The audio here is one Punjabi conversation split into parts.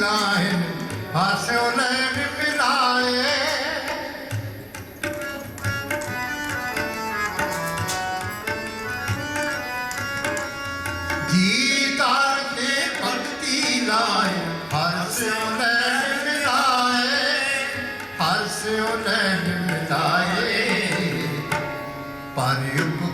ਲਾਹੇ ਹਾਸਿਓ ਮਿਲਾਏ ਭਗਤੀ ਲਾਹੇ ਹਾਸਿਓ ਲੈ ਮਿਲਾਏ ਹਾਸਿਓ ਲੈ ਪਰ ਯੁਗ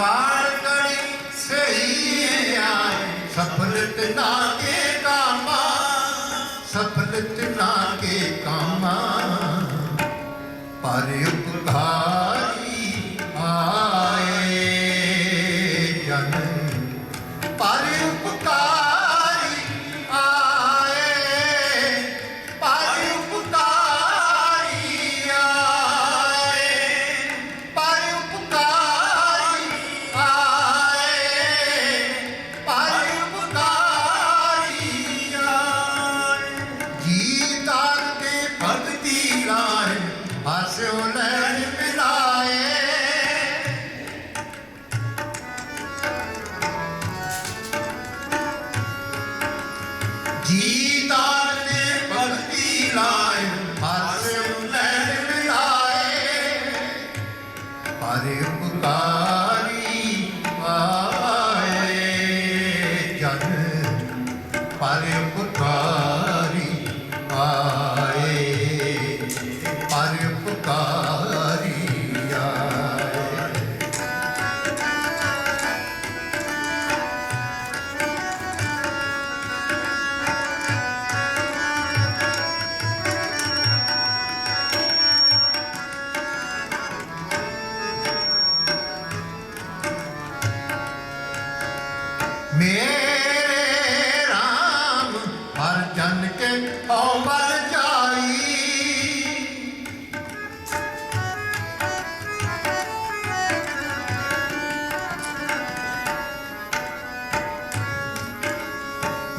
वार कड़ी सही आए सफलत ना के कामा सफलत ना के कामा पर हरे पुकार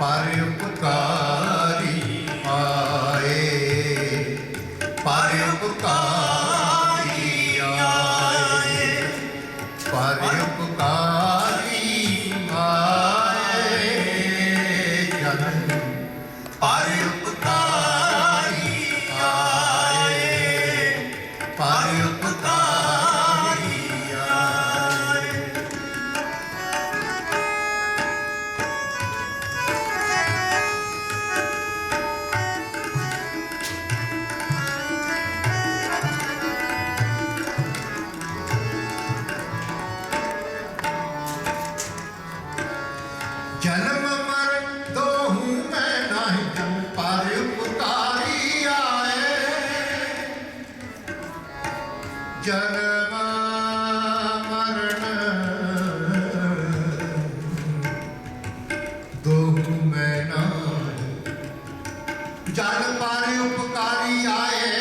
பருப்பு கா ਜਨਮ ਮਰਨ। ਦੁਖ ਮੈਂ ਨਾ ਉਪਕਾਰੀ ਆਏ।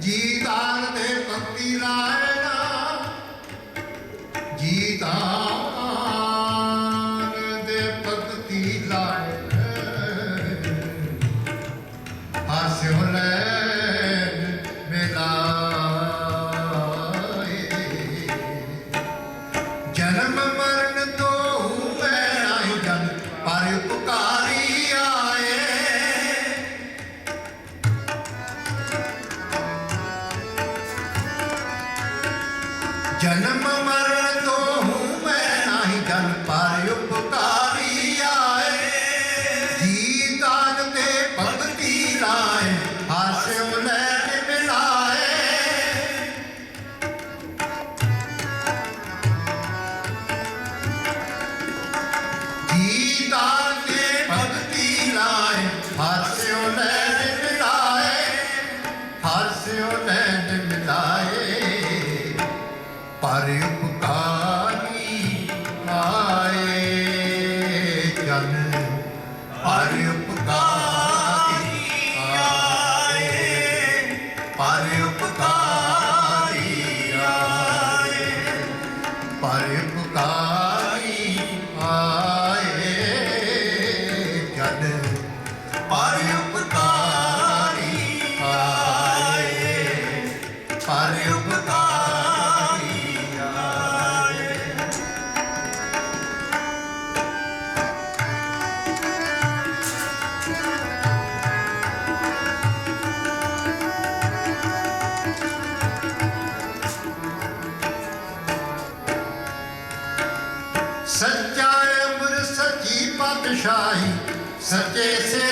ਜੀ ਤੇ ਭਗਤੀ ਰਾਏ Sette, sette.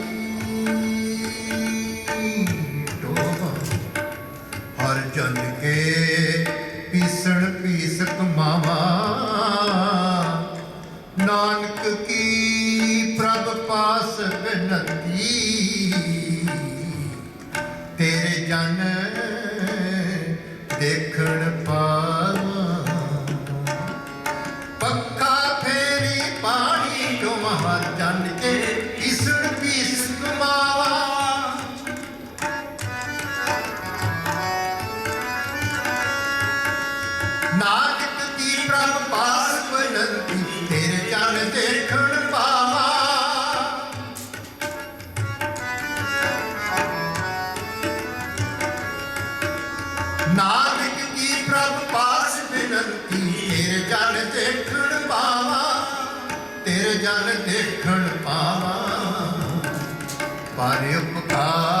yanı. ਨਾਨਕ ਪ੍ਰਭ ਪਾਸ ਬਿਨਤੀ? ਤੇਰੇ ਜਨ ਦੇਖਣ ਪਾਵਾਂ ਤੇਰੇ ਜਨ ਦੇਖਣ ਪਾਵਾ। ਪਰ ਉਪਕਾਰ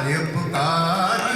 ਪਰ ਉਪਕਾਰੀ